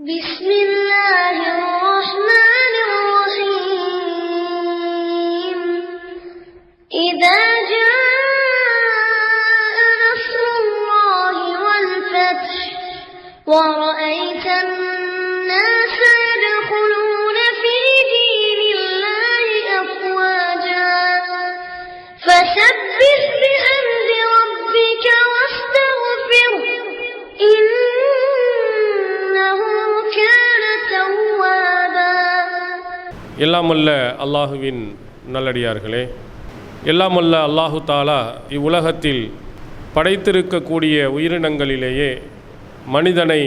بسم الله الرحمن الرحيم إذا எல்லாமல்ல அல்லாஹுவின் நல்லடியார்களே எல்லாமல்ல அல்லாஹு தாலா இவ்வுலகத்தில் படைத்திருக்கக்கூடிய உயிரினங்களிலேயே மனிதனை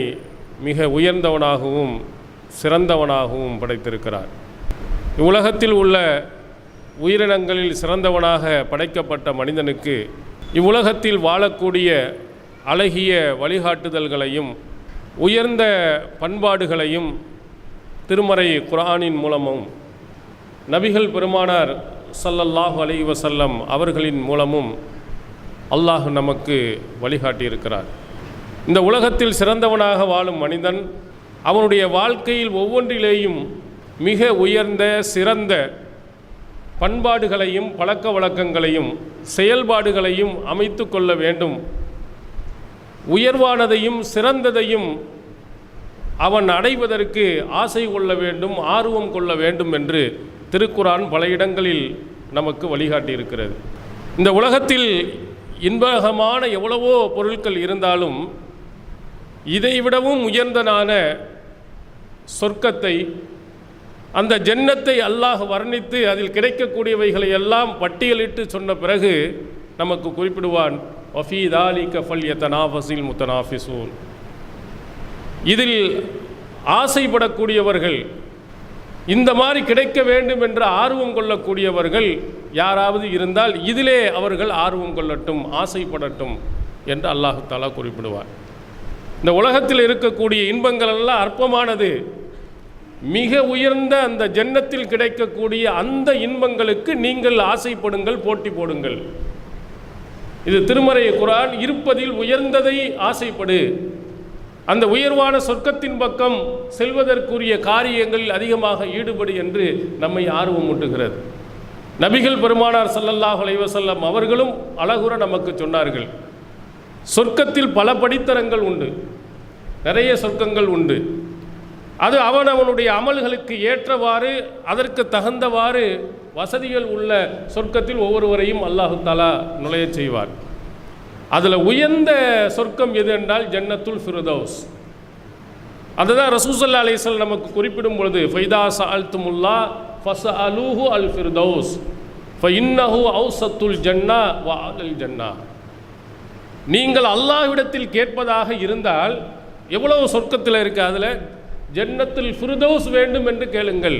மிக உயர்ந்தவனாகவும் சிறந்தவனாகவும் படைத்திருக்கிறார். இவ்வுலகத்தில் உள்ள உயிரினங்களில் சிறந்தவனாக படைக்கப்பட்ட மனிதனுக்கு இவ்வுலகத்தில் வாழக்கூடிய அழகிய வழிகாட்டுதல்களையும் உயர்ந்த பண்பாடுகளையும் திருமறை குரானின் மூலமும் நபிகள் பெருமானார் சல்லல்லாஹு அலைஹி வசல்லம் அவர்களின் மூலமும் அல்லாஹ் நமக்கு வழிகாட்டியிருக்கிறார். இந்த உலகத்தில் சிறந்தவனாக வாழும் மனிதன் அவனுடைய வாழ்க்கையில் ஒவ்வொன்றிலேயும் மிக உயர்ந்த சிறந்த பண்பாடுகளையும் பழக்க வழக்கங்களையும் செயல்பாடுகளையும் அமைத்து கொள்ள வேண்டும். உயர்வானதையும் சிறந்ததையும் அவன் அடைவதற்கு ஆசை கொள்ள வேண்டும் ஆர்வம் கொள்ள வேண்டும் என்று திருக்குரான் பல இடங்களில் நமக்கு வழிகாட்டியிருக்கிறது. இந்த உலகத்தில் இன்பகமான எவ்வளவோ பொருட்கள் இருந்தாலும் இதைவிடவும் உயர்ந்தனான சொர்க்கத்தை அந்த ஜென்னத்தை அல்லாஹ் வர்ணித்து அதில் கிடைக்கக்கூடியவைகளை எல்லாம் பட்டியலிட்டு சொன்ன பிறகு நமக்கு குறிப்பிடுவான் வஃபீ தாலிக ஃபல் யத்தனாஃபஸில் முத்தனாஃபிசூன். இதில் ஆசைப்படக்கூடியவர்கள் இந்த மாதிரி கிடைக்க வேண்டும் என்று ஆர்வம் கொள்ளக்கூடியவர்கள் யாராவது இருந்தால் இதிலே அவர்கள் ஆர்வம் கொள்ளட்டும் ஆசைப்படட்டும் என்று அல்லாஹு தாலா குறிப்பிடுவார். இந்த உலகத்தில் இருக்கக்கூடிய இன்பங்கள் எல்லாம் அற்பமானது. மிக உயர்ந்த அந்த ஜன்னத்தில் கிடைக்கக்கூடிய அந்த இன்பங்களுக்கு நீங்கள் ஆசைப்படுங்கள் போட்டி போடுங்கள். இது திருமறை குரான் இருப்பதில் உயர்ந்ததை ஆசைப்படு. அந்த உயர்வான சொர்க்கத்தின் பக்கம் செல்வதற்குரிய காரியங்களில் அதிகமாக ஈடுபடு என்று நம்மை ஆர்வம் ஊட்டுகிறது. நபிகள் பெருமானார் சல்லல்லாஹ் அலைவசல்லம் அவர்களும் அழகுற நமக்கு சொன்னார்கள். சொர்க்கத்தில் பல படித்தரங்கள் உண்டு. நிறைய சொர்க்கங்கள் உண்டு. அது அவன் அவனுடைய அமல்களுக்கு ஏற்றவாறு அதற்கு தகுந்தவாறு வசதிகள் உள்ள சொர்க்கத்தில் ஒவ்வொருவரையும் அல்லாஹு தாலா நுழையச் செய்வார். அதில் உயர்ந்த சொர்க்கம் எது என்றால் ஜன்னத்துல் ஃபிருதௌஸ். அதுதான் ரசூசல்லா அலிஸ்வல் நமக்கு குறிப்பிடும் பொழுது ஃபைதா சஅல்துமுல்லா ஃபஸ் அலூஹு அல் ஃபிர்தௌஸ். ஃப இன்னஹு அவுசத்துல் ஜன்னா வா அல் ஜன்னா. நீங்கள் அல்லாஹ்விடத்தில் கேட்பதாக இருந்தால் எவ்வளவு சொர்க்கத்தில் இருக்குது அதில்? ஜன்னத்தில் ஃபிர்தௌஸ் வேண்டும் என்று கேளுங்கள்.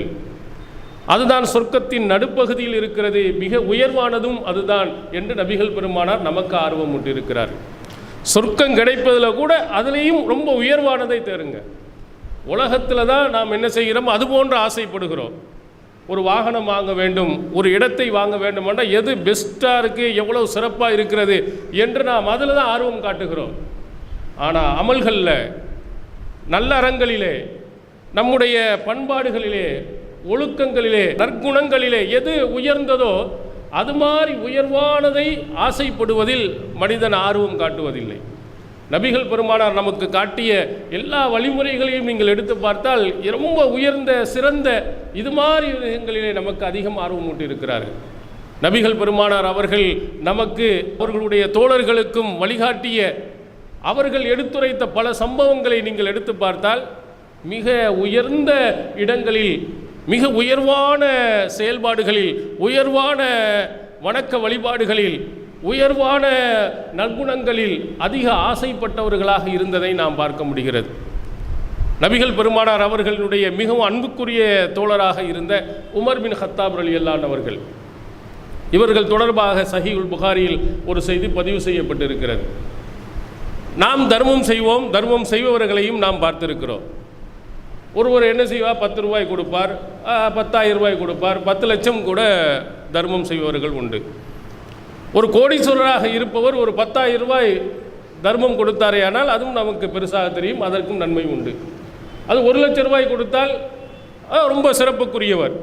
அதுதான் சொர்க்கத்தின் நடுப்பகுதியில் இருக்கிறது. மிக உயர்வானதும் அதுதான் என்று நபிகள் பெருமானார் நமக்கு ஆர்வம் கொண்டிருக்கிறார் சொர்க்கம் கிடைப்பதில் கூட அதுலேயும் ரொம்ப உயர்வானதை தேருங்க உலகத்தில் தான் நாம் என்ன செய்கிறோம் அது போன்று ஆசைப்படுகிறோம். ஒரு வாகனம் வாங்க வேண்டும் ஒரு இடத்தை வாங்க வேண்டுமென்றால் எது பெஸ்ட்டாக இருக்குது எவ்வளோ சிறப்பாக இருக்கிறது என்று நாம் அதில் தான் ஆர்வம் காட்டுகிறோம். ஆனால் அமல்களில் நல்ல அறங்களிலே நம்முடைய பண்பாடுகளிலே ஒழுக்கங்களிலே நற்குணங்களிலே எது உயர்ந்ததோ அது மாதிரி உயர்வானதை ஆசைப்படுவதில் மனிதன் ஆர்வம் காட்டுவதில்லை. நபிகள் பெருமானார் நமக்கு காட்டிய எல்லா வழிமுறைகளையும் நீங்கள் எடுத்து பார்த்தால் ரொம்ப உயர்ந்த சிறந்த இது மாதிரி விஷயங்களிலே நமக்கு அதிகம் ஆர்வம் ஊட்டியிருக்கிறார்கள். நபிகள் பெருமானார் அவர்கள் நமக்கு அவர்களுடைய தோழர்களுக்கும் வழிகாட்டிய அவர்கள் எடுத்துரைத்த பல சம்பவங்களை நீங்கள் எடுத்து பார்த்தால் மிக உயர்ந்த இடங்களில் மிக உயர்வான செயல்பாடுகளில் உயர்வான வணக்க வழிபாடுகளில் உயர்வான நற்குணங்களில் அதிக ஆசைப்பட்டவர்களாக இருந்ததை நாம் பார்க்க முடிகிறது. நபிகள் பெருமானார் அவர்களுடைய மிகவும் அன்புக்குரிய தோழராக இருந்த உமர் பின் ஹத்தாப் அலி அல்லான் அவர்கள். இவர்கள் தொடர்பாக சஹீகுல் புகாரியில் ஒரு செய்தி பதிவு செய்யப்பட்டிருக்கிறது. நாம் தர்மம் செய்வோம் தர்மம் செய்பவர்களையும் நாம் பார்த்திருக்கிறோம். ஒருவர் என்ன செய்வார் பத்து ரூபாய் கொடுப்பார். பத்தாயிரம் ரூபாய் கொடுப்பார். பத்து லட்சம் கூட தர்மம் செய்பவர்கள் உண்டு. ஒரு கோடீஸ்வரராக இருப்பவர் ஒரு பத்தாயிரம் ரூபாய் தர்மம் கொடுத்தாரே ஆனால் அதுவும் நமக்கு பெருசாக தெரியும். அதற்கும் நன்மை உண்டு. அது ஒரு லட்ச ரூபாய் கொடுத்தால் ரொம்ப சிறப்புக்குரியவர்.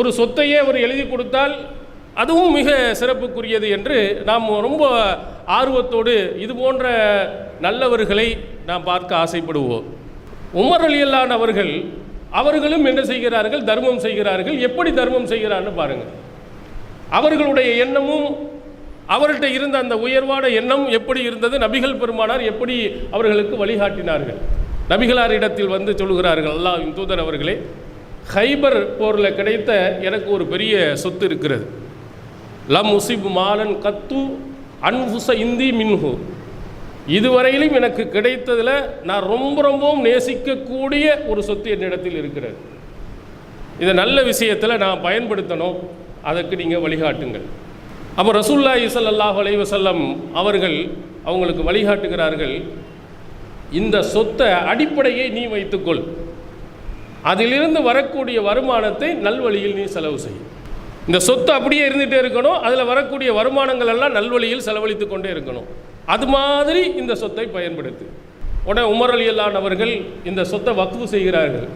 ஒரு சொத்தையே அவர் எழுதி கொடுத்தால் அதுவும் மிக சிறப்புக்குரியது என்று நாம் ரொம்ப ஆர்வத்தோடு இது போன்ற நல்லவர்களை நாம் பார்க்க ஆசைப்படுவோம். உமர் அலியல்லான் அவர்கள் அவர்களும் என்ன செய்கிறார்கள்? தர்மம் செய்கிறார்கள். எப்படி தர்மம் செய்கிறான்னு பாருங்கள் அவர்களுடைய எண்ணமும் அவர்கிட்ட இருந்த அந்த உயர்வான எண்ணம் எப்படி இருந்தது? நபிகள் பெருமானார் எப்படி அவர்களுக்கு வழிகாட்டினார்கள்? நபிகளாரிடத்தில் வந்து சொல்கிறார்கள் அல்லாவின் தூதர் அவர்களே ஹைபர் போரில் கிடைத்த எனக்கு ஒரு பெரிய சொத்து இருக்கிறது. லம் உசிப் மாலன் கத்து அன்ஃபுச இந்தி மின்ஹு. இதுவரையிலும் எனக்கு கிடைத்ததில் நான் ரொம்ப ரொம்பவும் நேசிக்கக்கூடிய ஒரு சொத்து என்னிடத்தில் இருக்கிறது. இதை நல்ல விஷயத்தில் நான் பயன்படுத்தணும். அதற்கு நீங்கள் வழிகாட்டுங்கள். அப்போ ரசூல்லா இசல்லாஹ் அலைவசல்லம் அவர்கள் அவங்களுக்கு வழிகாட்டுகிறார்கள். இந்த சொத்தை அடிப்படையை நீ வைத்துக்கொள். அதிலிருந்து வரக்கூடிய வருமானத்தை நல்வழியில் நீ செலவு செய். இந்த சொத்து அப்படியே இருந்துகிட்டே இருக்கணும். அதில் வரக்கூடிய வருமானங்கள் எல்லாம் நல்வழியில் செலவழித்து கொண்டே இருக்கணும். அது மாதிரி இந்த சொத்தை பயன்படுத்து. உடனே உமர் அலி அல்லான் அவர்கள் இந்த சொத்தை வக்ஃபு செய்கிறார்கள்.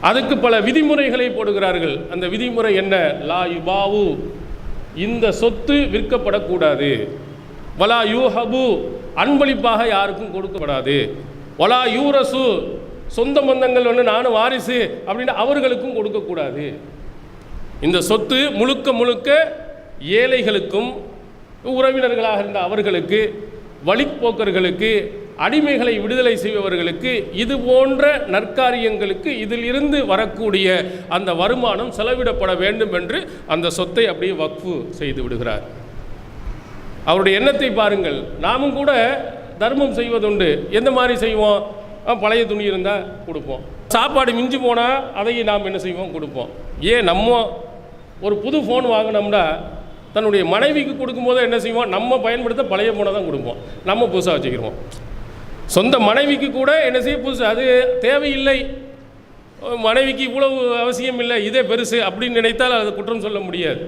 அதுக்கு பல விதிமுறைகளை போடுகிறார்கள். அந்த விதிமுறை என்ன? லா யுபாவு. இந்த சொத்து விற்கப்படக்கூடாது. வலா யூஹபு. அன்பளிப்பாக யாருக்கும் கொடுக்கப்படாது. வலா யூரசு. சொந்த பந்தங்கள் ஒன்று நானும் வாரிசு அப்படின்னு அவர்களுக்கும் கொடுக்கக்கூடாது. இந்த சொத்து முழுக்க முழுக்க ஏழைகளுக்கும் உறவினர்களாக இருந்த அவர்களுக்கு வழிப்போக்கர்களுக்கு அடிமைகளை விடுதலை செய்பவர்களுக்கு இது போன்ற நற்காரியங்களுக்கு இதில் இருந்து வரக்கூடிய அந்த வருமானம் செலவிடப்பட வேண்டும் என்று அந்த சொத்தை அப்படியே வக்ஃபு செய்து விடுகிறார். அவருடைய எண்ணத்தை பாருங்கள். நாமும் கூட தர்மம் செய்வதுண்டு. எந்த மாதிரி செய்வோம்? பழைய துணி இருந்தால் கொடுப்போம். சாப்பாடு மிஞ்சி போனால் அதையும் நாம் என்ன செய்வோம்? கொடுப்போம். ஏன் நம்ம ஒரு புது ஃபோன் வாங்கினோம்னா தன்னுடைய மனைவிக்கு கொடுக்கும்போது என்ன செய்வோம்? நம்ம பயன்படுத்த பழைய ஃபோனை தான் கொடுப்போம். நம்ம புதுசாக வச்சுக்கிருவோம் சொந்த மனைவிக்கு கூட என்ன செய்ய புதுசு? அது தேவையில்லை. மனைவிக்கு இவ்வளவு அவசியம் இல்லை. இதே பெருசு அப்படின்னு நினைத்தால் அது குற்றம் சொல்ல முடியாது.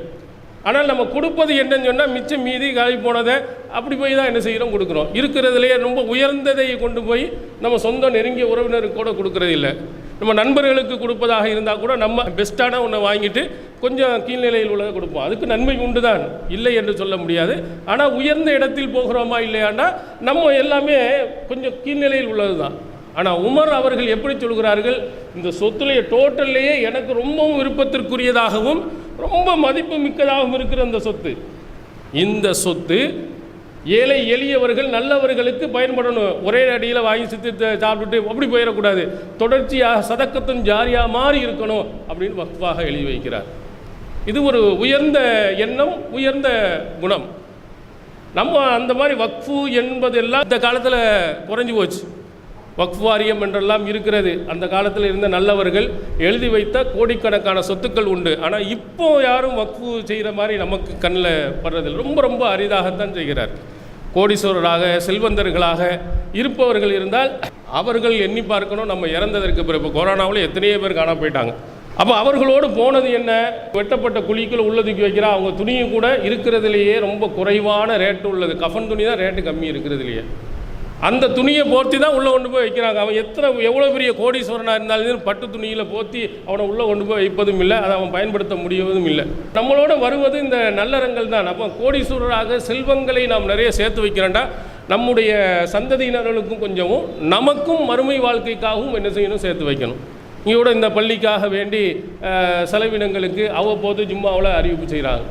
ஆனால் நம்ம கொடுப்பது என்னன்னு சொன்னால் மிச்சம் மீதி காலி போனதை அப்படி போய் தான் என்ன செய்கிறோம் கொடுக்குறோம். இருக்கிறதுலையே ரொம்ப உயர்ந்ததை கொண்டு போய் நம்ம சொந்த நெருங்கிய உறவினருக்கு கூட கொடுக்கறது இல்லை நம்ம நண்பர்களுக்கு கொடுப்பதாக இருந்தால் கூட நம்ம பெஸ்ட்டான ஒன்றை வாங்கிட்டு கொஞ்சம் கீழ்நிலையில் உள்ளதை கொடுப்போம். அதுக்கு நன்மை உண்டு தான் இல்லை என்று சொல்ல முடியாது. ஆனால் உயர்ந்த இடத்தில் போகிறோமா இல்லையான்னா நம்ம எல்லாமே கொஞ்சம் கீழ்நிலையில் உள்ளது தான் ஆனால் உமர் அவர்கள் எப்படி சொல்கிறார்கள்? இந்த சொத்துலேயே டோட்டல்லையே எனக்கு ரொம்பவும் விருப்பத்திற்குரியதாகவும் ரொம்ப மதிப்பு மிக்கதாகவும் இருக்கிற அந்த சொத்து. இந்த சொத்து ஏழை எளியவர்கள் நல்லவர்களுக்கு பயன்படணும். ஒரே அடியில் வாங்கி சித்து சாப்பிட்டுட்டு அப்படி போயிடக்கூடாது. தொடர்ச்சியாக சதக்கத்தும் ஜாரியாக மாறி இருக்கணும் அப்படின்னு வக்ஃபாக எழுதி வைக்கிறார். இது ஒரு உயர்ந்த எண்ணம் உயர்ந்த குணம். நம்ம அந்த மாதிரி வக்ஃபு என்பதெல்லாம் இந்த காலத்தில் குறைஞ்சி போச்சு. வக்ஃப் வாரியம் என்றெல்லாம் இருக்கிறது. அந்த காலத்தில் இருந்த நல்லவர்கள் எழுதி வைத்த கோடிக்கணக்கான சொத்துக்கள் உண்டு. ஆனால் இப்போ யாரும் வக்ஃபு செய்கிற மாதிரி நமக்கு கண்ணில் படுறதில்லை. ரொம்ப ரொம்ப அரிதாகத்தான் செய்கிறார். கோடீஸ்வரராக செல்வந்தர்களாக இருப்பவர்கள் இருந்தால் அவர்கள் எண்ணி பார்க்கணும். நம்ம இறந்ததற்கு பிறகு கொரோனாவில் எத்தனையோ பேர் காண போயிட்டாங்க. அப்போ அவர்களோடு போனது என்ன? வெட்டப்பட்ட குழிக்குள்ள உள்ள தூக்கி வைக்கிறா அவங்க துணியும் கூட இருக்கிறதுலையே ரொம்ப குறைவான ரேட்டு உள்ளது. கஃன் துணி தான் ரேட்டு கம்மி இருக்கிறதுலையே. அந்த துணியை போர்த்தி தான் உள்ளே கொண்டு போய் வைக்கிறாங்க. அவன் எத்தனை எவ்வளோ பெரிய கோடீஸ்வரனாக இருந்தாலும் பட்டு துணியில் போர்த்தி அவனை உள்ளே கொண்டு போய் வைப்பதும் இல்லை. அதை அவன் பயன்படுத்த முடியவதும் இல்லை. நம்மளோட வருவது இந்த நல்லறங்கள் தான். அப்போ கோடீஸ்வரராக செல்வங்களை நாம் நிறைய சேர்த்து வைக்கிறேன்டா. நம்முடைய சந்ததியினர்களுக்கும் கொஞ்சமும் நமக்கும் மறுமை வாழ்க்கைக்காகவும் என்ன செய்யணும்? சேர்த்து வைக்கணும். இங்கே இந்த பள்ளிக்காக வேண்டி செலவினங்களுக்கு அவ்வப்போது ஜும்மாவில் அறிவிப்பு செய்கிறாங்க.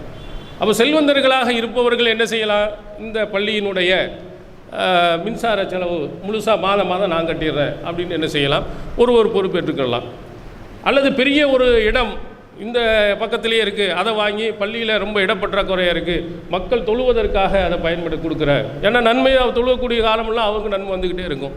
அப்போ செல்வந்தர்களாக இருப்பவர்கள் என்ன செய்யலாம்? இந்த பள்ளியினுடைய மின்சார செலவு முழுசாக மாதம் மாதம் நான் கட்டிடுறேன். அப்படின்னு என்ன செய்யலாம்? ஒரு ஒரு பொறுப்பேற்றுக்கொள்ளலாம் அல்லது பெரிய ஒரு இடம் இந்த பக்கத்திலேயே இருக்குது அதை வாங்கி பள்ளியில் ரொம்ப இடப்பற்றாக்குறையாக இருக்குது மக்கள் தொழுவதற்காக அதை பயன்படுத்தி கொடுக்குற ஏன்னா நன்மை தொழுவக்கூடிய காலமெல்லாம் அவங்க நன்மை வந்துக்கிட்டே இருக்கும்.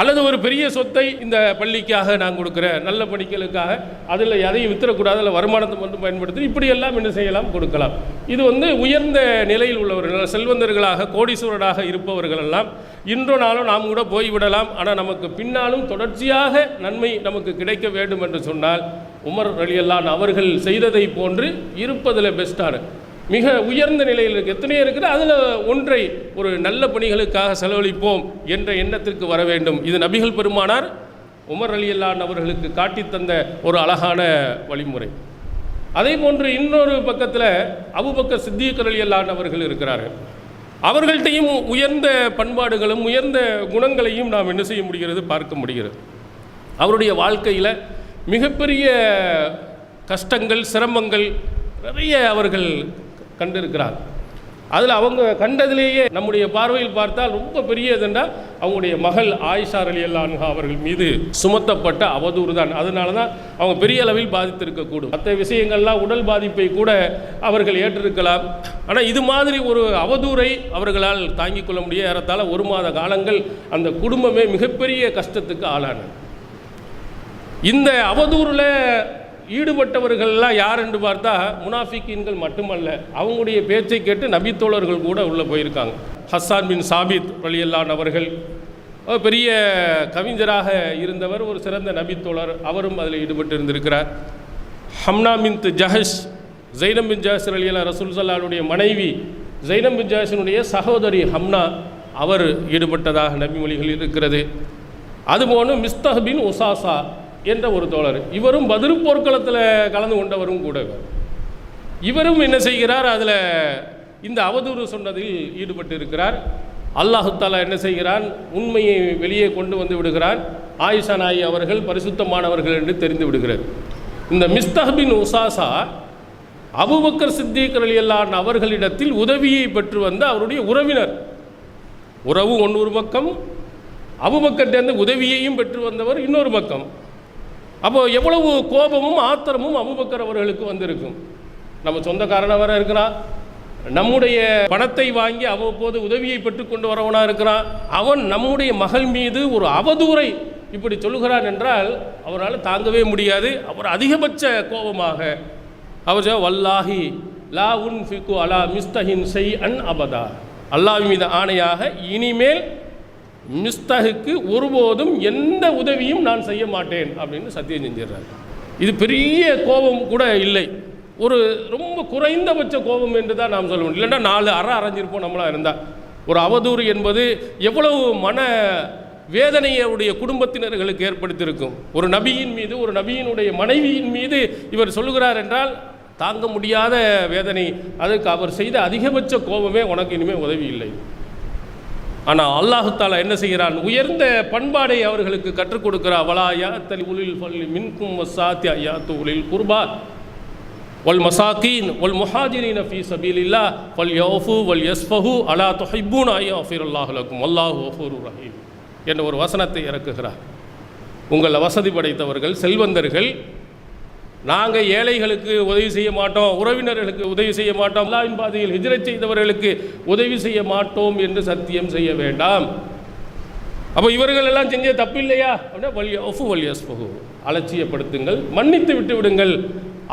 அல்லது ஒரு பெரிய சொத்தை இந்த பள்ளிக்காக நான் கொடுக்குறேன் நல்ல பணிகளுக்காக அதில் எதையும் வித்தரக்கூடாது அதில் வருமானத்தை மட்டும் பயன்படுத்தி இப்படியெல்லாம் என்ன செய்யலாம்? கொடுக்கலாம். இது வந்து உயர்ந்த நிலையில் உள்ளவர்கள் செல்வந்தர்களாக கோடீஸ்வரராக இருப்பவர்கள் எல்லாம் இன்றோ நாளும் நாம் கூட போய்விடலாம். ஆனால் நமக்கு பின்னாலும் தொடர்ச்சியாக நன்மை நமக்கு கிடைக்க வேண்டும் என்று சொன்னால் உமர் அலியல்லான் அவர்கள் செய்ததை போன்று இருப்பதில் பெஸ்ட்டான மிக உயர்ந்த நிலையில் இருக்குது எத்தனையோ இருக்குது. அதில் ஒன்றை ஒரு நல்ல பணிகளுக்காக செலவழிப்போம் என்ற எண்ணத்திற்கு வர வேண்டும். இது நபிகள் பெருமானார் உமர் அலி அல்லான் அவர்களுக்கு காட்டித் தந்த ஒரு அழகான வழிமுறை. அதே போன்று இன்னொரு பக்கத்தில் அவுபக்க சித்திகர் அலி அல்லான் அவர்கள் இருக்கிறார்கள். அவர்கள்ட்டையும் உயர்ந்த பண்பாடுகளும் உயர்ந்த குணங்களையும் நாம் என்ன செய்ய முடிகிறது? பார்க்க முடிகிறது. அவருடைய வாழ்க்கையில் மிகப்பெரிய கஷ்டங்கள் சிரமங்கள் நிறைய அவர்கள் கண்டிருக்கிறார். அதில் அவங்க கண்டதிலேயே நம்முடைய பார்வையில் பார்த்தால் ரொம்ப பெரியதுண்டா அவங்களுடைய மகள் ஆயிஷார் அலி அல்லான்ஹா அவர்கள் மீது சுமத்தப்பட்ட அவதூறு தான். அதனால தான் அவங்க பெரிய அளவில் பாதித்திருக்கக்கூடும். மற்ற விஷயங்கள்லாம் உடல் பாதிப்பை கூட அவர்கள் ஏற்றிருக்கலாம். ஆனால் இது மாதிரி ஒரு அவதூறை அவர்களால் தாங்கிக் கொள்ள முடிய ஏறத்தால் ஒரு மாத காலங்கள் அந்த குடும்பமே மிகப்பெரிய கஷ்டத்துக்கு ஆளானது. இந்த அவதூறில் ஈடுபட்டவர்கள்லாம் யார் என்று பார்த்தா முனாஃபிக்கீன்கள் மட்டுமல்ல அவங்களுடைய பேச்சை கேட்டு நபித்தோழர்கள் கூட உள்ளே போயிருக்காங்க. ஹஸ்ஸான் பின் சாபித் வழியல்லான் அவர்கள் பெரிய கவிஞராக இருந்தவர் ஒரு சிறந்த நபித்தோழர் அவரும் அதில் ஈடுபட்டு இருந்திருக்கிறார் ஹம்னா பின் ஜஹஷ் ஜைனம் பின் ஜஹஸ் அலியல்லா ரசூல் சல்லானுடைய மனைவி ஜைனம் பின் ஜஹஸினுடைய சகோதரி ஹம்னா அவர் ஈடுபட்டதாக நபிமொழிகள் இருக்கிறது. அதுபோன்று மிஸ்தஹ் பின் உசாசா என்ற ஒரு தோழர். இவரும் பதிரு போர்க்களத்தில் கலந்து கொண்டவரும் கூட இவரும் என்ன செய்கிறார்? அதில் இந்த அவதூறு சொன்னதில் ஈடுபட்டு இருக்கிறார் அல்லாஹுத்தாலா என்ன செய்கிறான்? உண்மையை வெளியே கொண்டு வந்து விடுகிறான் ஆயிஷா நாயி அவர்கள் பரிசுத்தமானவர்கள் என்று தெரிந்து விடுகிறது இந்த மிஸ்தஹபின் உசாசா அபுபக்கர் சித்திக் அலியல்லான் அவர்களிடத்தில் உதவியை பெற்று வந்த அவருடைய உறவினர். உறவு ஒன்று ஒரு பக்கம் அபுபக்கர்டேருந்து உதவியையும் பெற்று வந்தவர் இன்னொரு பக்கம். அப்போ எவ்வளவு கோபமும் ஆத்திரமும் அபுபக்கர் அவர்களுக்கு வந்திருக்கும். நம்ம சொந்தக்காரன வர இருக்கிறான் நம்முடைய பணத்தை வாங்கி அவ்வப்போது உதவியை பெற்றுக்கொண்டு வரவனாக இருக்கிறான் அவன் நம்முடைய மகள் மீது ஒரு அவதூறை இப்படி சொல்லுகிறான் என்றால் அவரால் தாங்கவே முடியாது. அவர் அதிகபட்ச கோபமாக அவர் வல்லாஹி லா உன் ஃபிகு அலா மிஸ்தஹின் செய் அன் அபதா. அல்லாஹ் மீது ஆணையாக இனிமேல் மிஸ்தகுக்கு ஒருபோதும் எந்த உதவியும் நான் செய்ய மாட்டேன் அப்படின்னு சத்தியம் செஞ்சிடுறாரு. இது பெரிய கோபம் கூட இல்லை. ஒரு ரொம்ப குறைந்தபட்ச கோபம் என்று தான் நாம் சொல்ல முடியும். இல்லைன்னா நாலு அற அரைஞ்சிருப்போம் நம்மளாக இருந்தால் ஒரு அவதூறு என்பது எவ்வளவு மன வேதனையுடைய குடும்பத்தினர்களுக்கு ஏற்படுத்தியிருக்கும். ஒரு நபியின் மீது ஒரு நபியினுடைய மனைவியின் மீது இவர் சொல்லுகிறார் என்றால் தாங்க முடியாத வேதனை. அதற்கு அவர் செய்த அதிகபட்ச கோபமே உனக்கு இனிமேல் உதவி இல்லை. ஆனால் அல்லாஹு தாலா என்ன செய்கிறான்? உயர்ந்த பண்பாடை அவர்களுக்கு கற்றுக் கொடுக்கிறா வலா யாத்தலி உலில் பள்ளி மின்கும் வசாத்தியா யாத்து உலில் குர்பா. வல் மசாக்கீன் வல் முஹாஜிரீன ஃபீ சபீலில்லா வல் யோஃபு வல் யஸ்ஃபஹு அலா துஹிப்பூன் ஐயாஃபிர் அல்லாஹு அல்லாஹுலக்கும் அல்லாஹு வஃபூரு ரஹீம். என்ற ஒரு வசனத்தை இறக்குகிறார். உங்கள் வசதி படைத்தவர்கள் செல்வந்தர்கள் நாங்கள் ஏழைகளுக்கு உதவி செய்ய மாட்டோம் உறவினர்களுக்கு உதவி செய்ய மாட்டோம் அல்லாவின் பாதையில் ஹிஜ்ரத் செய்தவர்களுக்கு உதவி செய்ய மாட்டோம் என்று சத்தியம் செய்ய வேண்டாம். அப்போ இவர்கள் எல்லாம் செஞ்ச தப்பு இல்லையா அப்படின்னா வலிய ஒஃபு வலியஸ் பகு அலட்சியப்படுத்துங்கள் மன்னித்து விட்டு விடுங்கள்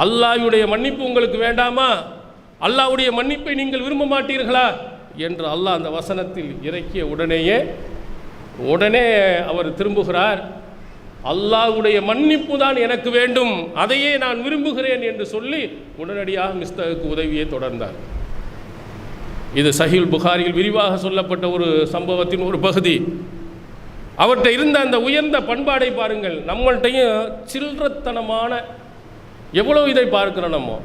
அல்லாஹ்வுடைய மன்னிப்பு உங்களுக்கு வேண்டாமா? அல்லாஹ்வுடைய மன்னிப்பை நீங்கள் விரும்ப மாட்டீர்களா? என்று அல்லாஹ் அந்த வசனத்தில் இறக்கிய உடனேயே உடனே அவர் திரும்புகிறார். அல்லாஹுடைய மன்னிப்பு தான் எனக்கு வேண்டும். அதையே நான் விரும்புகிறேன் என்று சொல்லி உடனடியாக மிஸ்தகுக்கு உதவியை தொடர்ந்தார். இது சஹில் புகாரியில் விரிவாக சொல்லப்பட்ட ஒரு சம்பவத்தின் ஒரு பகுதி. அவர்கிட்ட இருந்த அந்த உயர்ந்த பண்பாடை பாருங்கள். நம்மள்கிட்டையும் சில்லறத்தனமான எவ்வளோ இதை பார்க்கிறோம் நம்ம?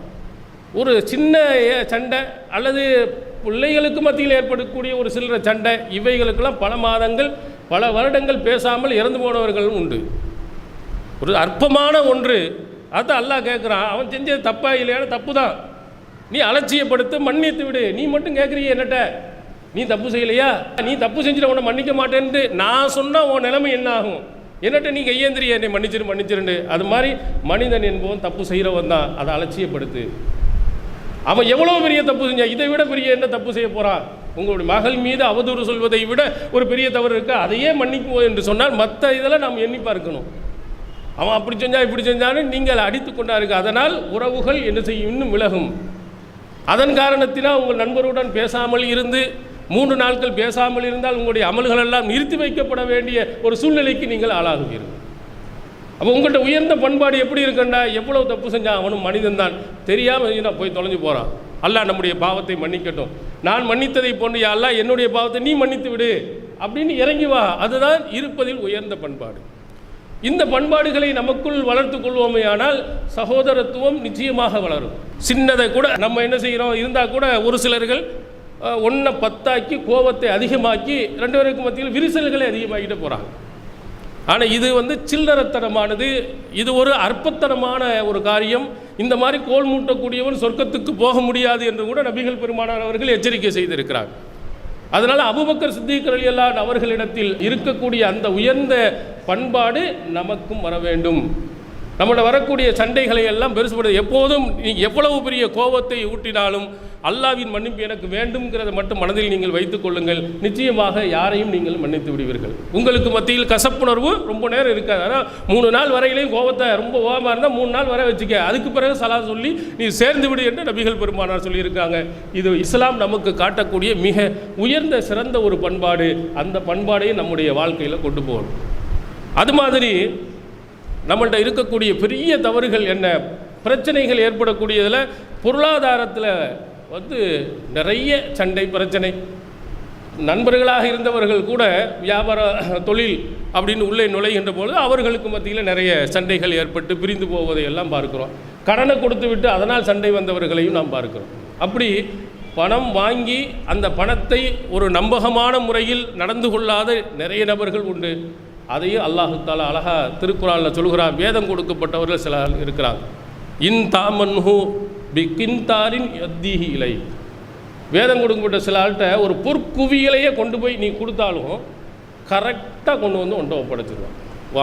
ஒரு சின்ன ஏ- சண்டை அல்லது பிள்ளைகளுக்கு மத்தியில் ஏற்படக்கூடிய ஒரு சில்லற சண்டை இவைகளுக்கெல்லாம் பல மாதங்கள் பல வருடங்கள் பேசாமல் இறந்து போனவர்களும் உண்டு. ஒரு அற்பமான ஒன்று. அதை அல்லாஹ் கேட்குறான் அவன் செஞ்சது தப்பா இல்லையான தப்பு தான் நீ அலட்சியப்படுத்து மன்னித்து விடு. நீ மட்டும் கேட்குறீ என்னட்ட? நீ தப்பு செய்யலையா? நீ தப்பு செஞ்சுட்டு உன்னை மன்னிக்க மாட்டேன்ட்டு நான் சொன்னால் உன் நிலைமை என்ன ஆகும் என்னட்ட நீ கையேந்திரிய? என்னை மன்னிச்சிரு மன்னிச்சிருண்டு அது மாதிரி மனிதன் என்பவன் தப்பு செய்கிறவன் தான். அதை அலட்சியப்படுத்து. அவன் எவ்வளோ பெரிய தப்பு செஞ்சான் இதை விட பெரிய என்ன தப்பு செய்ய போகிறான் உங்களுடைய மகள் மீது அவதூறு சொல்வதை விட ஒரு பெரிய தவறு இருக்கு? அதையே மன்னிக்குவோம் என்று சொன்னால் மற்ற இதெல்லாம் நாம் எண்ணி பார்க்கணும். அவன் அப்படி செஞ்சா இப்படி செஞ்சான்னு நீங்கள் அடித்து கொண்டாருங்க அதனால் உறவுகள் என்ன செய்யும்? இன்னும் விலகும். அதன் காரணத்தினால் உங்கள் நண்பருடன் பேசாமல் இருந்து மூன்று நாட்கள் பேசாமல் இருந்தால் உங்களுடைய அமல்கள் எல்லாம் நிறுத்தி வைக்கப்பட வேண்டிய ஒரு சூழ்நிலைக்கு நீங்கள் ஆளாகுவீர்கள். அப்போ உங்கள்கிட்ட உயர்ந்த பண்பாடு எப்படி இருக்கண்டா? எவ்வளவு தப்பு செஞ்சான்? அவனும் மனிதன் தான். தெரியாமல் நான் போய் தொலைஞ்சு போகிறான் அல்லா நம்முடைய பாவத்தை மன்னிக்கட்டும். நான் மன்னித்ததை போன்று அல்லா என்னுடைய பாவத்தை நீ மன்னித்து விடு. அப்படின்னு இறங்கி வா. அதுதான் இருப்பதில் உயர்ந்த பண்பாடு. இந்த பண்பாடுகளை நமக்குள் வளர்த்து கொள்வோமே ஆனால் சகோதரத்துவம் நிச்சயமாக வளரும். சின்னதை கூட நம்ம என்ன செய்கிறோம்? இருந்தால் கூட ஒரு சிலர்கள் ஒன்றை பத்தாக்கி கோபத்தை அதிகமாக்கி ரெண்டு பேருக்கு மத்தியில் விரிசல்களை அதிகமாக்கிட்டு போகிறாங்க ஆனால் இது வந்து சில்லறத்தனமானது. இது ஒரு அற்பத்தனமான ஒரு காரியம். இந்த மாதிரி கோல் மூட்டக்கூடியவன் சொர்க்கத்துக்கு போக முடியாது என்று கூட நபிகள் பெருமானார் அவர்கள் எச்சரிக்கை செய்திருக்கிறார். அதனால் அபுபக்கர் சித்திக் அவர்களிடத்தில் இருக்கக்கூடிய அந்த உயர்ந்த பண்பாடு நமக்கும் வர வேண்டும். நம்மளோட வரக்கூடிய சண்டைகளை எல்லாம் பெருசுபடுது. எப்போதும் நீ எவ்வளவு பெரிய கோபத்தை ஊட்டினாலும் அல்லாவின் மன்னிப்பு எனக்கு வேண்டும்ங்கிறத மட்டும் மனதில் நீங்கள் வைத்துக் கொள்ளுங்கள். நிச்சயமாக யாரையும் நீங்கள் மன்னித்து விடுவீர்கள். உங்களுக்கு மத்தியில் கசப்புணர்வு ரொம்ப நேரம் இருக்காது. ஆனால் மூணு நாள் வரையிலையும் கோபத்தை ரொம்ப கோபமாக இருந்தால் மூணு நாள் வரை வச்சுக்க. அதுக்கு பிறகு சலா சொல்லி நீ சேர்ந்து விடு என்று நபிகள் பெருமானார் சொல்லியிருக்காங்க. இது இஸ்லாம் நமக்கு காட்டக்கூடிய மிக உயர்ந்த சிறந்த ஒரு பண்பாடு. அந்த பண்பாடையும் நம்முடைய வாழ்க்கையில் கொண்டு போகணும். அது மாதிரி நம்மள்கிட்ட இருக்கக்கூடிய பெரிய தவறுகள் என்ன? பிரச்சனைகள் ஏற்படக்கூடியதில் பொருளாதாரத்தில் வந்து நிறைய சண்டை பிரச்சனை. நண்பர்களாக இருந்தவர்கள் கூட வியாபார தொழில் அப்படின்னு உள்ளே நுழைகின்ற பொழுது அவர்களுக்கு மத்தியில் நிறைய சண்டைகள் ஏற்பட்டு பிரிந்து போவதை எல்லாம் கடனை கொடுத்து விட்டு அதனால் சண்டை வந்தவர்களையும் நாம் பார்க்கிறோம். அப்படி பணம் வாங்கி அந்த பணத்தை ஒரு நம்பகமான முறையில் நடந்து கொள்ளாத நிறைய நபர்கள் உண்டு. அதையும் அல்லாஹுத்தால அழகாக அழகா திருக்குறானில் சொல்கிறார் வேதம் கொடுக்கப்பட்டவர்கள் சில இருக்கிறாங்க. இன் தாமன்ஹு பி யத்தீஹி இலை. வேதம் கொடுக்கப்பட்ட சில ஆள்கிட்ட ஒரு பொற்குவியலையே கொண்டு போய் நீ கொடுத்தாலும் கரெக்டாக கொண்டு வந்து ஒன்றை ஒப்படைச்சிருவான்.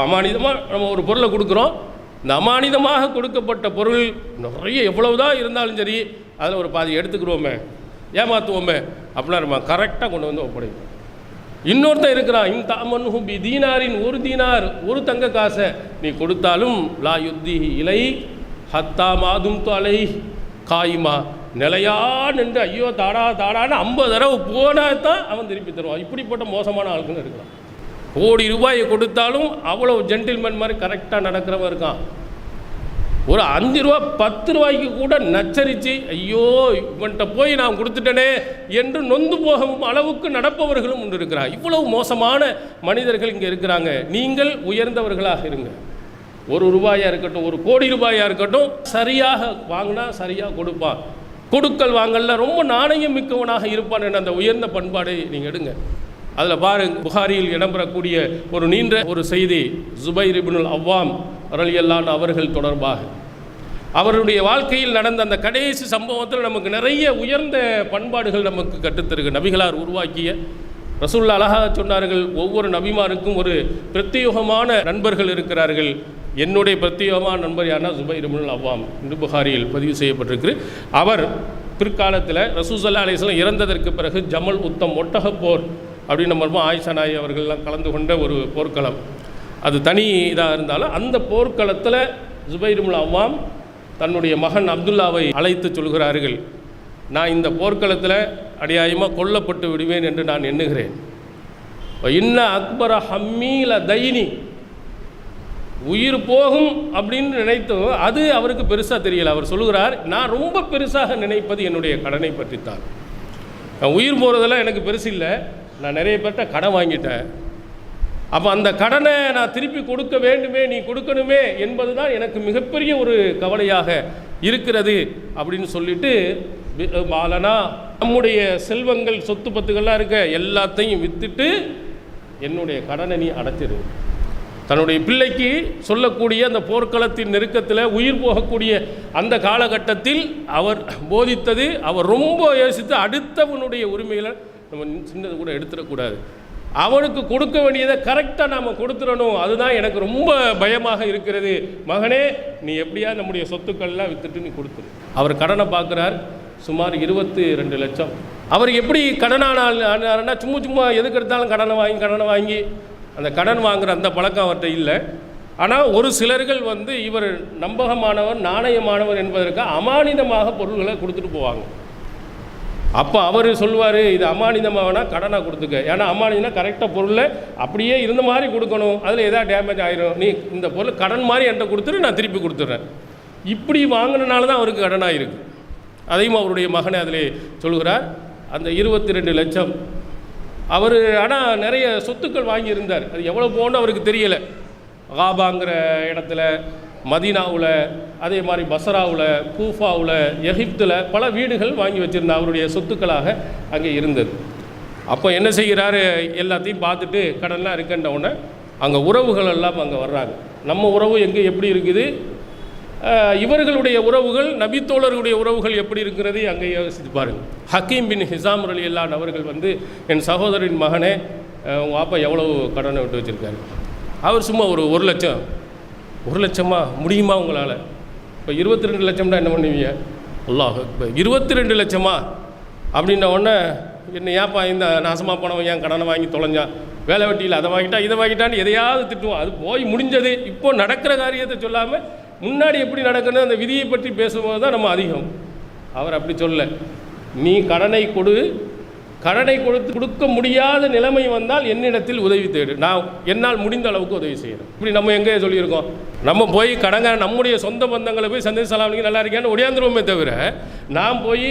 அமானிதமாக நம்ம ஒரு பொருளை கொடுக்குறோம். இந்த அமானிதமாக கொடுக்கப்பட்ட பொருள் நிறைய எவ்வளவுதான் இருந்தாலும் சரி அதில் ஒரு பாதி எடுத்துக்கிறோமே ஏமாற்றுவோமே அப்படின்னா நம்ம கரெக்டாக கொண்டு வந்து ஒப்படைப்போம். இன்னொருத்தன் இருக்கிறான். இன் தாமன்ஹு பி தீனாரின் ஒரு தீனார் ஒரு தங்க காசை நீ கொடுத்தாலும் லா யுத்தி இலை ஹத்தா மாதும் தொலை காயுமா. நிலையா நின்று ஐயோ தாடா தாடான்னு ஐம்பது தடவை போனால் தான் அவன் திருப்பி தருவான். இப்படிப்பட்ட மோசமான ஆளுங்க இருக்கிறான். கோடி ரூபாயை கொடுத்தாலும் அவ்வளோ ஜென்டில்மேன் மாதிரி கரெக்டாக நடக்கிறவன் இருக்கான். ஒரு அஞ்சு ரூபா பத்து ரூபாய்க்கு கூட நச்சரித்து ஐயோ இவன்கிட்ட போய் நான் கொடுத்துட்டேனே என்று நொந்து போகும் அளவுக்கு நடப்பவர்களும் உண்டு இருக்கிறார். இவ்வளவு மோசமான மனிதர்கள் இங்கே இருக்கிறாங்க. நீங்கள் உயர்ந்தவர்களாக இருங்க. ஒரு ரூபாயாக இருக்கட்டும் ஒரு கோடி ரூபாயாக இருக்கட்டும் சரியாக வாங்கினா சரியாக கொடுப்பான். கொடுக்கல் வாங்கல ரொம்ப நாணயம் மிக்கவனாக இருப்பான் என்ற அந்த உயர்ந்த பண்பாடை நீங்கள் எடுங்க. அதில் பாருங்க புகாரியில் இடம்பெறக்கூடிய ஒரு நீண்ட ஒரு செய்தி ஜுபைர் இப்னுல் அவ்வாம் ரலியல்லான் அவர்கள் தொடர்பாக. அவருடைய வாழ்க்கையில் நடந்த அந்த கடைசி சம்பவத்தில் நமக்கு நிறைய உயர்ந்த பண்பாடுகள் நமக்கு கற்றுத்தருக்கு நபிகளார் உருவாக்கிய. ரசூல்லா அழகாக சொன்னார்கள் ஒவ்வொரு நபிமாருக்கும் ஒரு பிரத்யேகமான நண்பர்கள் இருக்கிறார்கள். என்னுடைய பிரத்யேகமான நண்பர் யாருன்னா ஜுபைர் இப்னுல் அவ்வாம் இந்து புகாரியில் பதிவு செய்யப்பட்டிருக்கு. அவர் பிற்காலத்தில் ரசூசல்லா அலிஸ்லாம் இறந்ததற்கு பிறகு ஜமல் உத்தம் ஒட்டகப்போர் அப்படின்னு நம்ம ஆயிஷா நாய் அவர்கள்லாம் கலந்து கொண்ட ஒரு போர்க்களம். அது தனி இதாக இருந்தாலும் அந்த போர்க்களத்தில் ஜுபைருமுல் அவ்வாம் தன்னுடைய மகன் அப்துல்லாவை அழைத்து சொல்கிறார்கள் நான் இந்த போர்க்களத்தில் அடியாயமாக கொல்லப்பட்டு விடுவேன் என்று நான் எண்ணுகிறேன். இன்ன அக்பர ஹம்மீல தைனி. உயிர் போகும் அப்படின்னு நினைத்தும் அது அவருக்கு பெருசாக தெரியல. அவர் சொல்லுகிறார் நான் ரொம்ப பெருசாக நினைப்பது என்னுடைய கடனை பற்றித்தான். நான் உயிர் போகிறதெல்லாம் எனக்கு பெருசு இல்லை. நான் நிறைய பேர்கிட்ட கடன் வாங்கிட்டேன். அப்போ அந்த கடனை நான் திருப்பி கொடுக்க வேண்டுமே நீ கொடுக்கணுமே என்பது தான் எனக்கு மிகப்பெரிய ஒரு கவலையாக இருக்கிறது அப்படின்னு சொல்லிட்டு பி- பாலனா நம்முடைய செல்வங்கள் சொத்து பத்துகள்லாம் இருக்க எல்லாத்தையும் விற்றுட்டு என்னுடைய கடனை நீ அடைச்சிரு. தன்னுடைய பிள்ளைக்கு சொல்லக்கூடிய அந்த போர்க்களத்தின் நெருக்கத்தில் உயிர் போகக்கூடிய அந்த காலகட்டத்தில் அவர் போதித்தது அவர் ரொம்ப யோசித்து அடுத்தவனுடைய உரிமைகளை நம்ம சின்னது கூட எடுத்துடக்கூடாது. அவனுக்கு கொடுக்க வேண்டியதை கரெக்டாக நாம் கொடுத்துடணும். அதுதான் எனக்கு ரொம்ப பயமாக இருக்கிறது. மகனே நீ எப்படியா நம்முடைய சொத்துக்கள்லாம் விற்றுட்டு நீ கொடுத்துரு அவர் கடனை பார்க்குறார். சுமார் இருபத்தி ரெண்டு லட்சம். அவர் எப்படி கடனானால் ஆனாருன்னா சும்மா சும்மா எதுக்கு எடுத்தாலும் கடனை வாங்கி கடனை வாங்கி. அந்த கடன் வாங்குற அந்த பழக்கம் அவர்கிட்ட இல்லை. ஆனால் ஒரு சிலர்கள் வந்து இவர் நம்பகமானவர் நாணயமானவர் என்பதற்கு அமானிதமாக பொருள்களை கொடுத்துட்டு போவாங்க. அப்போ அவர் சொல்லுவார் இது அமானிதமாகனா கடனாக கொடுத்துக்க. ஏன்னா அமானிதம்னா கரெக்டாக பொருளை அப்படியே இருந்த மாதிரி கொடுக்கணும். அதில் எதாவது டேமேஜ் ஆயிரும்? நீ இந்த பொருள் கடன் மாதிரி என்கிட்ட கொடுத்துட்டு நான் திருப்பி கொடுத்துட்றேன் இப்படி வாங்கினனால தான் அவருக்கு கடனாக இருக்கு அதையும் அவருடைய மகனை அதில் சொல்கிறார் அந்த இருபத்தி ரெண்டு லட்சம் அவர் ஆனால் நிறைய சொத்துக்கள் வாங்கியிருந்தார். அது எவ்வளோ போகணும்னு அவருக்கு தெரியலை. காபாங்கிற இடத்துல மதீனாவில் அதே மாதிரி பசராவில் கூஃபாவில் எகிப்தில் பல வீடுகள் வாங்கி வச்சுருந்த அவருடைய சொத்துக்களாக அங்கே இருந்தது. அப்போ என்ன செய்கிறாரு? எல்லாத்தையும் பார்த்துட்டு கடன்லாம் இருக்குன்ற உடனே அங்கே உறவுகள் எல்லாம் அங்கே வர்றாங்க. நம்ம உறவு எங்கே எப்படி இருக்குது? இவர்களுடைய உறவுகள் நபித்தோழர்களுடைய உறவுகள் எப்படி இருக்கிறது? அங்கே யோசித்து பாருங்கள் ஹக்கீம் பின் ஹிசாம் அலி அல்லான் அவர்கள் வந்து என் சகோதரின் மகனே உங்கள் அப்பா எவ்வளவு கடனை விட்டு வச்சுருக்காரு? அவர் சும்மா ஒரு ஒரு லட்சம் ஒரு லட்சமா முடியுமா உங்களால்? இப்போ இருபத்தி ரெண்டு லட்சம்னா என்ன பண்ணுவீங்க? அல்லாஹ் இப்போ இருபத்தி ரெண்டு லட்சமா? அப்படின்ன உடனே என்ன ஏன்ப்பா இந்த நாசமாக போனவன் ஏன் கடனை வாங்கி தொலைஞ்சான் வேலை வெட்டியில் அதை வாங்கிட்டா இதை வாங்கிட்டான்னு எதையாவது திட்டுவோம் அது போய் முடிஞ்சது. இப்போ நடக்கிற காரியத்தை சொல்லாமல் முன்னாடி எப்படி நடக்கணும் அந்த விதியை பற்றி பேசும்போது தான் நம்ம அதிகம். அவர் அப்படி சொல்ல நீ கடனை கொடு கடனை கொடுத்து கொடுக்க முடியாத நிலைமை வந்தால் என்னிடத்தில் உதவி தேடு. நான் என்னால் முடிந்த அளவுக்கு உதவி செய்கிறேன் இப்படி நம்ம எங்கேயே சொல்லியிருக்கோம்? நம்ம போய் கடங்க நம்முடைய சொந்த பந்தங்களை போய் சந்தேஷ் சலாமிக்கு நல்லா இருக்கியான்னு ஒடியாந்துருவோமே தவிர நான் போய்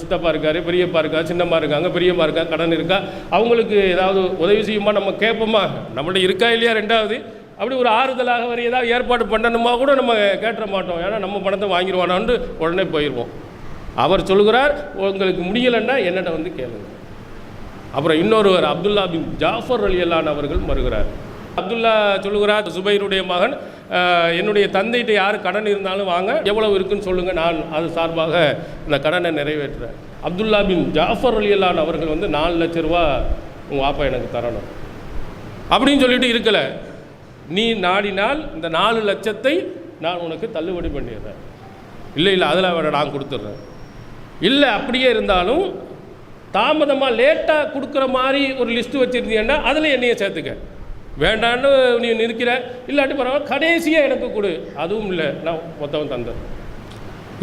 சித்தப்பா இருக்காரு பெரியப்பா இருக்கா சின்னம்மா இருக்காங்க பெரியம்மா இருக்கா கடன் இருக்கா அவங்களுக்கு ஏதாவது உதவி செய்யுமா? நம்ம கேட்போமா? நம்மள்ட்ட இருக்கா இல்லையா ரெண்டாவது? அப்படி ஒரு ஆறுதலாக வர ஏதாவது ஏற்பாடு பண்ணணுமா கூட நம்ம கேட்ட மாட்டோம். ஏன்னா நம்ம பணத்தை வாங்கிடுவானான்னு உடனே போயிடுவோம். அவர் சொல்கிறார் உங்களுக்கு முடியலைன்னா என்னட்ட வந்து கேளுங்க. அப்புறம் இன்னொருவர் அப்துல்லா பின் ஜாஃபர் அலி அல்லான் அவர்கள் வருகிறார். அப்துல்லா சொல்லுகிறார் சுபைருடைய மகன் என்னுடைய தந்தைகிட்ட யார் கடன் இருந்தாலும் வாங்க எவ்வளவு இருக்குன்னு சொல்லுங்கள் நான் அது சார்பாக இந்த கடனை நிறைவேற்றுறேன். அப்துல்லா பின் ஜாஃபர் அலி அல்லான் அவர்கள் வந்து நாலு லட்ச ரூபா உங்கள் பாப்பா எனக்கு தரணும். அப்படின்னு சொல்லிட்டு இருக்கலை. நீ நாடினால் இந்த நாலு லட்சத்தை நான் உனக்கு தள்ளுபடி பண்ணிடுறேன். இல்லை இல்லை அதில் நான் கொடுத்துட்றேன். இல்லை அப்படியே இருந்தாலும் தாமதமாக லேட்டாக கொடுக்குற மாதிரி ஒரு லிஸ்ட்டு வச்சுருந்தீங்கன்னா அதில் என்னைய சேர்த்துக்க. வேண்டான்னு நீ நிற்கிற இல்லாட்டி பரவாயில்ல கடைசியாக எனக்கு கொடு. அதுவும் இல்லை நான் மொத்தம் தந்தேன்.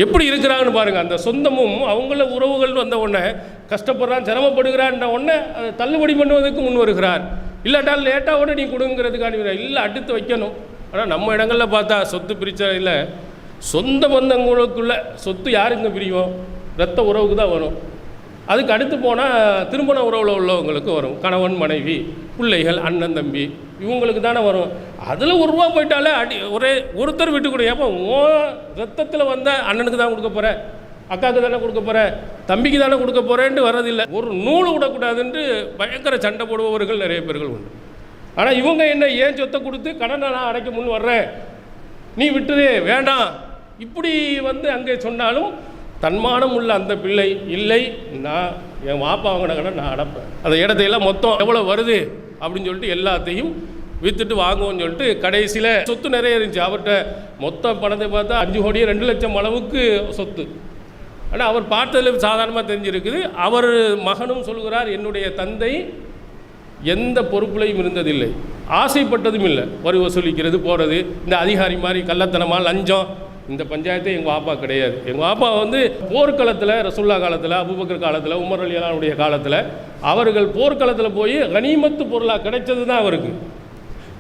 எப்படி இருக்கிறாங்கன்னு பாருங்கள் அந்த சொந்தமும் அவங்கள உறவுகள் வந்த உடனே கஷ்டப்படுறான் சிரமப்படுகிறான்ற உடனே அதை தள்ளுபடி பண்ணுவதற்கு முன் வருகிறார். இல்லாட்டால் லேட்டாக கூட நீ கொடுங்கிறதுக்காண்டி இல்லை அடுத்து வைக்கணும். ஆனால் நம்ம இடங்களில் பார்த்தா சொத்து பிரிச்சதில் சொந்த பந்தங்களுக்குள்ள சொத்து யாருங்க பிரியும்? ரத்த உறவுக்கு தான் வரும். அதுக்கு அடுத்து போனால் திருமண உறவில் உள்ளவங்களுக்கு வரும். கணவன் மனைவி பிள்ளைகள் அண்ணன் தம்பி இவங்களுக்கு தானே வரும். அதில் ஒரு ரூபா போயிட்டாலே அடி ஒரே ஒருத்தர் விட்டு கொடு ஏப்போ ஓ ரத்தத்தில் வந்த அண்ணனுக்கு தான் கொடுக்க போகிற அக்காவுக்கு தானே கொடுக்க போகிற தம்பிக்கு தானே கொடுக்க போகிறேன்ட்டு வர்றதில்லை. ஒரு நூல் விடக்கூடாதுன்ட்டு பயங்கர சண்டை போடுபவர்கள் நிறைய பேர்கள் உண்டு. ஆனால் இவங்க என்ன ஏன் சொத்தை கொடுத்து கடனை நான் அடைக்க முன் வர்றேன்? நீ விட்டுதே வேண்டாம். இப்படி வந்து அங்கே சொன்னாலும் தன்மானம் உள்ள அந்த பிள்ளை இல்லை நான் என் வாப்பா வாங்கின கடை நான் அடைப்பேன். அந்த இடத்தையெல்லாம் மொத்தம் எவ்வளோ வருது அப்படின்னு சொல்லிட்டு எல்லாத்தையும் விற்றுட்டு வாங்குவோம்னு சொல்லிட்டு கடைசியில் சொத்து நிறைய இருந்துச்சு. அவர்கிட்ட மொத்த பணத்தை பார்த்தா அஞ்சு கோடியே ரெண்டு லட்சம் அளவுக்கு சொத்து. ஆனால் அவர் பார்த்ததில் சாதாரணமாக தெரிஞ்சிருக்குது. அவர் மகனும் சொல்கிறார் என்னுடைய தந்தை எந்த பொறுப்புலையும் இருந்ததில்லை. ஆசைப்பட்டதும் இல்லை. வரி வசூலிக்கிறது போகிறது இந்த அதிகாரி மாதிரி கள்ளத்தனமாக லஞ்சம் இந்த பஞ்சாயத்தே எங்கள் வாப்பா கிடையாது. எங்கள் வாப்பா வந்து போர்க்களத்தில் ரசுல்லா காலத்தில் அபுபக்கர் காலத்தில் உமர் அலியலானுடைய காலத்தில் அவர்கள் போர்க்களத்தில் போய் கனிமத்து பொருளாக கிடைச்சது தான் அவருக்கு.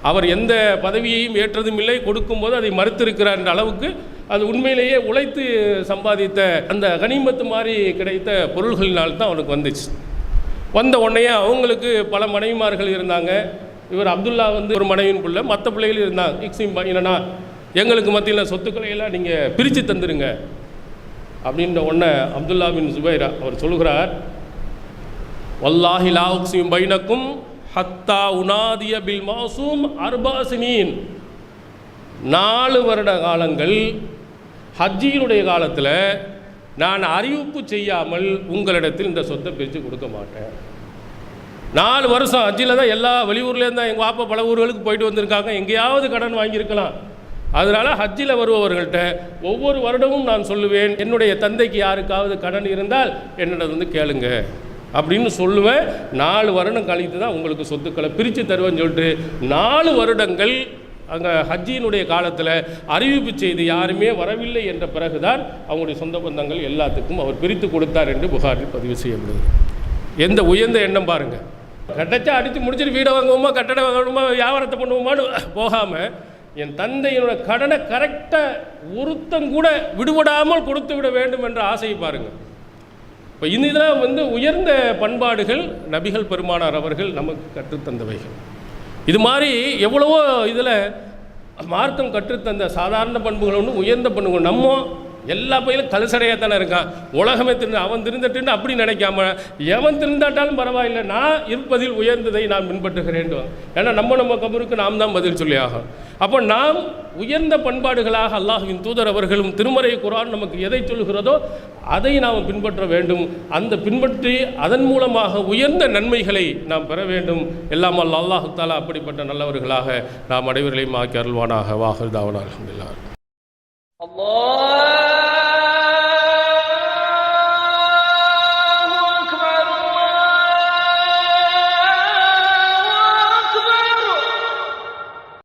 அவர் எந்த பதவியையும் ஏற்றதும் இல்லை கொடுக்கும்போது அதை மறுத்திருக்கிறார் என்ற அளவுக்கு அது உண்மையிலேயே உழைத்து சம்பாதித்த அந்த கனிமத்து மாதிரி கிடைத்த பொருள்களினால் தான் அவனுக்கு வந்துச்சு. வந்த உடனே அவங்களுக்கு பல மனைவிமார்கள் இருந்தாங்க. இவர் அப்துல்லா வந்து ஒரு மனைவியின் பிள்ளை மற்ற பிள்ளைகள் இருந்தாங்க. இக்ஸிம் என்னன்னா எங்களுக்கு மத்தியில் சொத்துக்களை எல்லாம் நீங்கள் பிரித்து தந்துடுங்க அப்படின்ற உடனே அப்துல்லா பின் சுபைரா அவர் சொல்கிறார் வல்லாஹி லா பைனக்கும் ஹத்தா உனாதிய பில் மாசூம் அர்பாசினீன் நாலு வருட காலங்கள் ஹஜ்ஜியினுடைய காலத்தில் நான் அறிவிப்பு செய்யாமல் உங்களிடத்தில் இந்த சொத்தை பிரித்து கொடுக்க மாட்டேன். நாலு வருஷம் ஹஜ்ஜில் தான் எல்லா வெளியூர்லேருந்து தான் எங்கள் வாப்பா பல ஊர்களுக்கு போயிட்டு வந்திருக்காங்க. எங்கேயாவது கடன் வாங்கியிருக்கலாம். அதனால் ஹஜ்ஜில் வருபவர்கள்ட்ட ஒவ்வொரு வருடமும் நான் சொல்லுவேன் என்னுடைய தந்தைக்கு யாருக்காவது கடன் இருந்தால் என்னிடம் வந்து கேளுங்க. அப்படின்னு சொல்லுவேன். நாலு வருடம் கழித்து தான் உங்களுக்கு சொத்துக்களை பிரித்து தருவேன்னு சொல்லிட்டு நாலு வருடங்கள் அங்கே ஹஜ்ஜியினுடைய காலத்தில் அறிவிப்பு செய்து யாருமே வரவில்லை என்ற பிறகுதான் அவங்களுடைய சொந்த பந்தங்கள் எல்லாத்துக்கும் அவர் பிரித்து கொடுத்தார் என்று புகாரில் பதிவு செய்யப்படுது. எந்த உயர்ந்த எண்ணம் பாருங்கள் கட்டச்சா அடித்து முடிச்சுட்டு வீடை வாங்குவோமா கட்டடம் வாங்கணுமா வியாபாரத்தை பண்ணுவோமான்னு போகாமல் என் தந்தையினோட கடனை கரெக்டாக ஒருத்தம் கூட விடுபடாமல் கொடுத்து விட வேண்டும் என்ற ஆசையை பாருங்கள் இப்போ இந்த இதெல்லாம் வந்து உயர்ந்த பண்பாடுகள் நபிகள் பெருமானார் அவர்கள் நமக்கு கற்றுத்தந்தவைகள். இது மாதிரி எவ்வளவோ இதில் மார்க்கம் கற்றுத்தந்த சாதாரண பண்புகள் ஒன்று உயர்ந்த பண்புகள். நம்ம எல்லா பையிலும் கலசடையாக தானே இருக்கான். உலகமே திருந்து அவன் திருந்தட்டுன்னு அப்படி நினைக்காம எவன் திருந்தாட்டாலும் பரவாயில்லை நான் இருப்பதில் உயர்ந்ததை நான் பின்பற்றுகிறேன் ஏன்னா நம்ம நம்ம கபருக்கு நாம் தான் பதில் சொல்லி ஆகும் அப்போ நாம் உயர்ந்த பண்பாடுகளாக அல்லாஹுவின் தூதர் அவர்களும் திருமறை குரான் நமக்கு எதை சொல்கிறதோ அதை நாம் பின்பற்ற வேண்டும். அந்த பின்பற்றி அதன் மூலமாக உயர்ந்த நன்மைகளை நாம் பெற வேண்டும். எல்லாம் அல்ல அல்லாஹு தாலா அப்படிப்பட்ட நல்லவர்களாக நாம் அனைவர்களையும் ஆக்கி அருள்வானாக. வாஹர் தாவனா الله